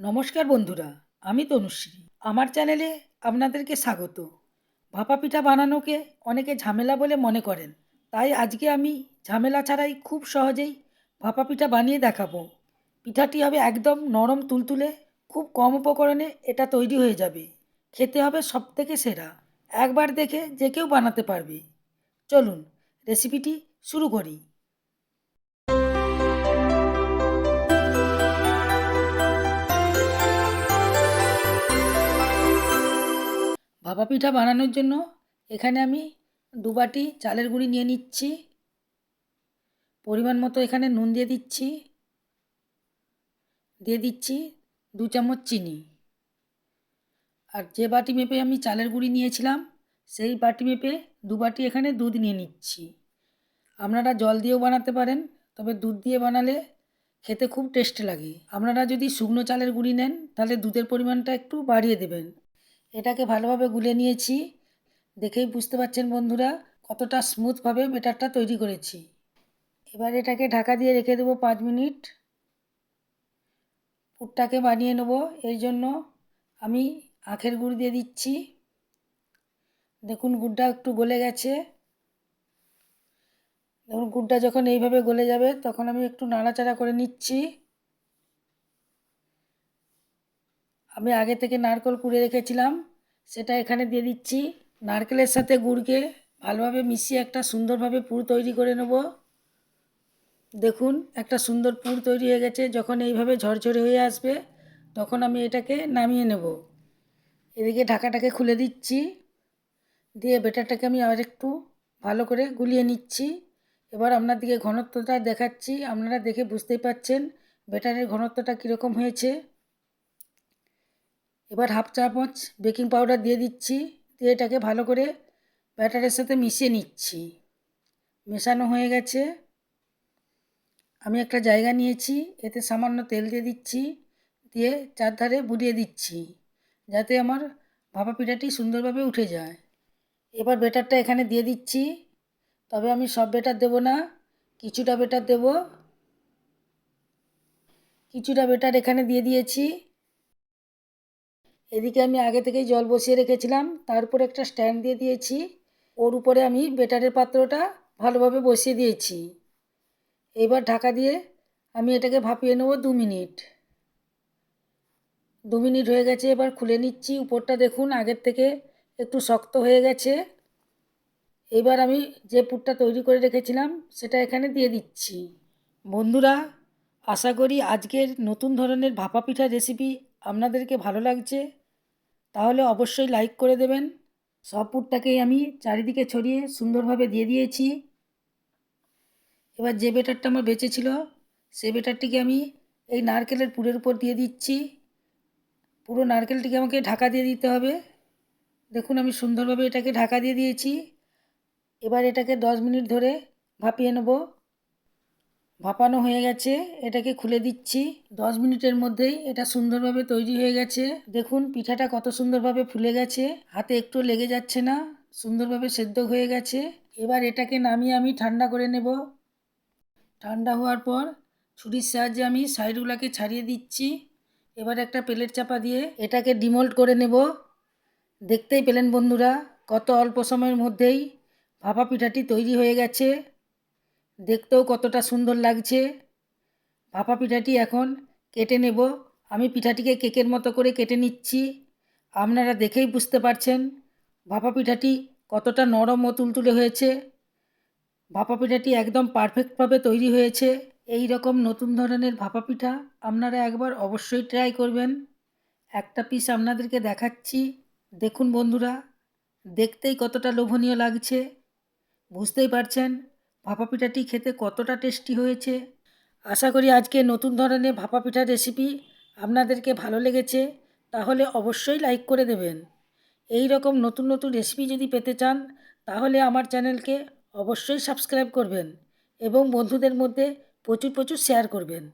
নমস্কার বন্ধুরা, আমি তনুশ্রী। আমার চ্যানেলে আপনাদেরকে স্বাগত। ভাপা পিঠা বানানোকে অনেকে ঝামেলা বলে মনে করেন। তাই আজকে আমি ঝামেলা ছাড়াই খুব সহজেই ভাপা পিঠা বানিয়ে দেখাবো। পিঠাটি হবে একদম নরম তুলতুলে, খুব কম উপকরণে এটা তৈরি হয়ে যাবে। খেতে হবে সব থেকে সেরা। একবার দেখে যে কেউ বানাতে পারবে। চলুন, রেসিপিটি শুরু করি। ভাপা পিঠা বানানোর জন্য এখানে আমি দু বাটি চালের গুঁড়ি নিয়ে নিচ্ছি। পরিমাণ মতো এখানে নুন দিয়ে দিচ্ছি। দিয়ে দিচ্ছি দু চামচ চিনি। আর যে বাটি মেপে আমি চালের গুঁড়ি নিয়েছিলাম, সেই বাটি মেপে দু বাটি এখানে দুধ নিয়ে নিচ্ছি। আপনারা জল দিয়েও বানাতে পারেন, তবে দুধ দিয়ে বানালে খেতে খুব টেস্ট লাগে। আপনারা যদি শুকনো চালের গুঁড়ি নেন, তাহলে দুধের পরিমাণটা একটু বাড়িয়ে দেবেন। এটাকে ভালোভাবে গুলে নিয়েছি। দেখেই বুঝতে পারছেন বন্ধুরা কতটা স্মুথভাবে বেটারটা তৈরি করেছি। এবার এটাকে ঢাকা দিয়ে রেখে দেবো পাঁচ মিনিট। পুরটাকে বানিয়ে নেব। এর জন্য আমি আখের গুড় দিয়ে দিচ্ছি। দেখুন গুড়টা একটু গলে গেছে। দেখুন গুড়টা যখন এইভাবে গলে যাবে তখন আমি একটু নাড়াচাড়া করে নিচ্ছি। আমি আগে থেকে নারকেল কুড়ে রেখেছিলাম। সেটা এখানে দিয়ে দিচ্ছি। নারকেলের সাথে গুড়কে ভালোভাবে মিশিয়ে একটা সুন্দরভাবে পুর তৈরি করে নেব। দেখুন, একটা সুন্দর পুর তৈরি হয়ে গেছে। যখন এইভাবে ঝরঝরে হয়ে আসবে, তখন আমি এটাকে নামিয়ে নেব। এদিকে ঢাকাটাকে খুলে দিচ্ছি। দিয়ে বেটারটাকে আমি আর একটু ভালো করে গুলিয়ে নিচ্ছি। এবার আপনার দিকে ঘনত্বটা দেখাচ্ছি। আপনারা দেখে বুঝতেই পাচ্ছেন বেটারের ঘনত্বটা কীরকম হয়েছে। এবার হাফ চামচ বেকিং পাউডার দিয়ে দিচ্ছি, দিয়ে এটাকে ভালো করে ব্যাটারের সাথে মিশিয়ে নিচ্ছি। মেশানো হয়ে গেছে। আমি একটা জায়গা নিয়েছি, এতে সামান্য তেল দিয়ে দিচ্ছি, দিয়ে চারধারে বুলিয়ে দিচ্ছি, যাতে আমার ভাপা পিঠাটি সুন্দরভাবে উঠে যায়। এবার বেটারটা এখানে দিয়ে দিচ্ছি। তবে আমি সব বেটার দেব না, কিছুটা বেটার দেব। কিছুটা বেটার এখানে দিয়ে দিয়েছি। এদিকে আমি আগে থেকেই জল বসিয়ে রেখেছিলাম তার উপরে একটা স্ট্যান্ড দিয়ে দিয়েছি, ওর উপরে আমি বেটারের পাত্রটা ভালোভাবে বসিয়ে দিয়েছি। এবার ঢাকা দিয়ে আমি এটাকে ভাপিয়ে নেব দু মিনিট। দু মিনিট হয়ে গেছে, এবার খুলে নিচ্ছি, উপরটা দেখুন আগের থেকে একটু শক্ত হয়ে গেছে। এবার আমি যে পুরটা তৈরি করে রেখেছিলাম, সেটা এখানে দিয়ে দিচ্ছি। বন্ধুরা, আশা করি আজকের নতুন ধরনের ভাপা পিঠার রেসিপি আপনাদেরকে ভালো লাগছে। তাহলে অবশ্যই লাইক করে দেবেন। সব পুরটাকেই আমি চারিদিকে ছড়িয়ে সুন্দরভাবে দিয়ে দিয়েছি। এবার যে বেটারটা আমার বেঁচে ছিল সেই বেটারটিকে আমি এই নারকেলের পুরের উপর দিয়ে দিচ্ছি। পুরো নারকেলটিকে আমাকে ঢাকা দিয়ে দিতে হবে। দেখুন, আমি সুন্দরভাবে এটাকে ঢাকা দিয়ে দিয়েছি। এবার এটাকে দশ মিনিট ধরে ভাপিয়ে নেব। ভাপানো হয়ে গেছে, এটাকে খুলে দিচ্ছি। দশ মিনিটের মধ্যেই এটা সুন্দরভাবে তৈরি হয়ে গেছে। দেখুন, পিঠাটা কত সুন্দরভাবে ফুলে গেছে। হাতে একটু লেগে যাচ্ছে না, সুন্দরভাবে সেদ্ধ হয়ে গেছে। এবার এটাকে নামিয়ে আমি ঠান্ডা করে নেব। ঠান্ডা হওয়ার পর ছুরির সাহায্যে আমি সাইডগুলাকে ছাড়িয়ে দিচ্ছি। এবার একটা প্লেট চাপা দিয়ে এটাকে ডিমোল্ড করে নেব। দেখতেই পেলেন বন্ধুরা, কত অল্প সময়ের মধ্যেই ভাপা পিঠাটি তৈরি হয়ে গেছে। দেখতেও কতটা সুন্দর লাগছে। ভাপা পিঠাটি এখন কেটে নেব। আমি পিঠাটিকে কেকের মতো করে কেটে নিচ্ছি। আপনারা দেখেই বুঝতে পারছেন ভাপা পিঠাটি কতটা নরম ও তুলতুলে হয়েছে। ভাপা পিঠাটি একদম পারফেক্টভাবে তৈরি হয়েছে। এই রকম নতুন ধরনের ভাপা পিঠা আপনারা একবার অবশ্যই ট্রাই করবেন। একটা পিস আপনাদেরকে দেখাচ্ছি। দেখুন বন্ধুরা, দেখতেই কতটা লোভনীয় লাগছে। বুঝতেই পারছেন ভাপা পিঠাটি খেতে কতটা টেস্টি হয়েছে? আশা করি আজকে নতুন ধরনের ভাপা পিঠার রেসিপি আপনাদেরকে ভালো লেগেছে, তাহলে অবশ্যই লাইক করে দেবেন। এই রকম নতুন নতুন রেসিপি যদি পেতে চান, তাহলে আমার চ্যানেলকে অবশ্যই সাবস্ক্রাইব করবেন এবং বন্ধুদের মধ্যে প্রচুর প্রচুর শেয়ার করবেন।